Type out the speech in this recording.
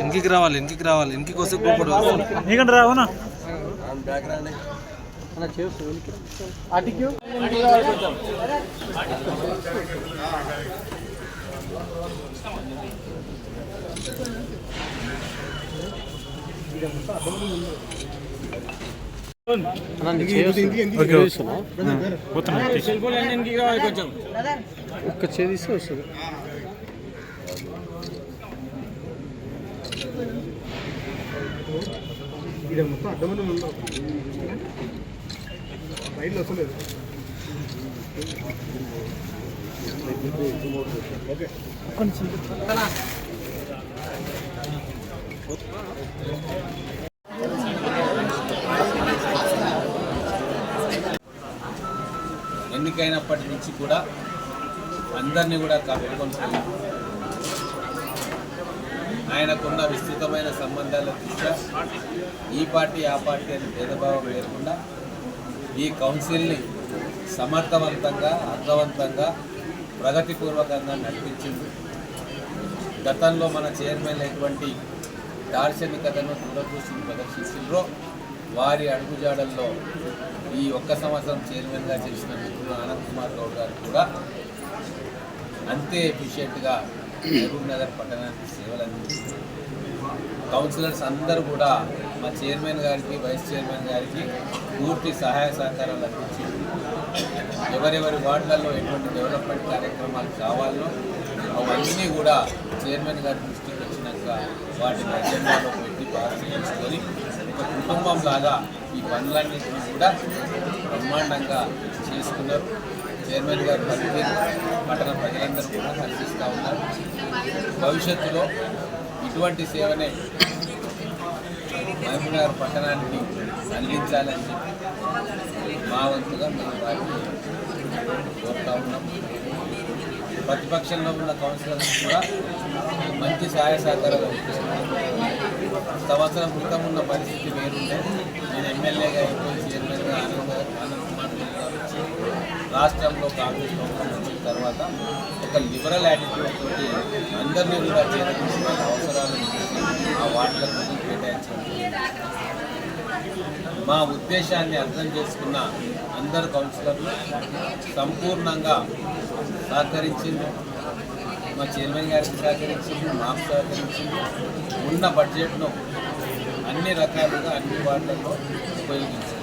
ఇంటికి రావాలి ఇంటికి రావాలి ఇంటికి వస్తే గోపడు నీకంటే రావునా? ఒక్క చేదిస్తే వస్తుంది ఎన్నికైనప్పటి నుంచి కూడా అందరినీ కూడా కలుపుకొని ఆయనకున్న విస్తృతమైన సంబంధాల దృష్ట్యా ఈ పార్టీ ఆ పార్టీ అని భేదభావం లేకుండా ఈ కౌన్సిల్ని సమర్థవంతంగా అర్థవంతంగా ప్రగతిపూర్వకంగా నడిపించింది. గతంలో మన చైర్మన్ ఎటువంటి దార్శనికతను దూరదృష్టిని ప్రదర్శించారో వారి అడుగుజాడల్లో ఈ ఒక్క సంవత్సరం చైర్మన్గా చేసిన మిత్రులు ఆనంద్ కుమార్ గౌడ్ గారు కూడా అంతే ఎఫిషియెంట్గా మహబూబ్ నగర్ పట్టణానికి సేవలు అందించారు. కౌన్సిలర్స్ అందరూ కూడా మా చైర్మన్ గారికి వైస్ చైర్మన్ గారికి పూర్తి సహాయ సహకారాలు అందించారు. ఎవరెవరి వార్డులలో ఎటువంటి డెవలప్మెంట్ కార్యక్రమాలు కావాలో అవన్నీ కూడా చైర్మన్ గారి దృష్టికి వచ్చినాక వాటిని అజెండాలో పెట్టి పాస్ చేయించుకొని ఒక కుటుంబం లాగా ఈ పనులన్నింటినీ కూడా బ్రహ్మాండంగా చేసుకున్నారు. చైర్మన్ గారు పనితీరు పట్టణ ప్రజలందరూ కూడా కనిపిస్తూ ఉన్నారు. భవిష్యత్తులో ఇటువంటి సేవనే మహబూబ్నగర్ పట్టణానికి అందించాలని చెప్పి మా వంతుగా మేము వారిని కోరుతా ఉన్నాం. ప్రతిపక్షంలో ఉన్న కౌన్సిలర్స్ కూడా మంచి సహాయ సహకారాలు సంవత్సరం క్రితం ఉన్న పరిస్థితి వేరుంటే నేను ఎమ్మెల్యేగా అయిపోయి చైర్మన్గా రాష్ట్రంలో కాంగ్రెస్ ప్రభుత్వం వచ్చిన తర్వాత ఒక లిబరల్ యాటిట్యూడ్ తోటి అందరినీ కూడా చేరదీసి వాళ్ళ అవసరాలను చూసి ఆ వార్డులకు కేటాయించడం మా ఉద్దేశాన్ని అర్థం చేసుకున్న అందరు కౌన్సిలర్లు సంపూర్ణంగా సహకరించింది. మా చైర్మన్ గారికి సహకరించింది మాకు సహకరించింది. ఉన్న బడ్జెట్ను అన్ని రకాలుగా అన్ని వార్డులలో ఉపయోగించారు.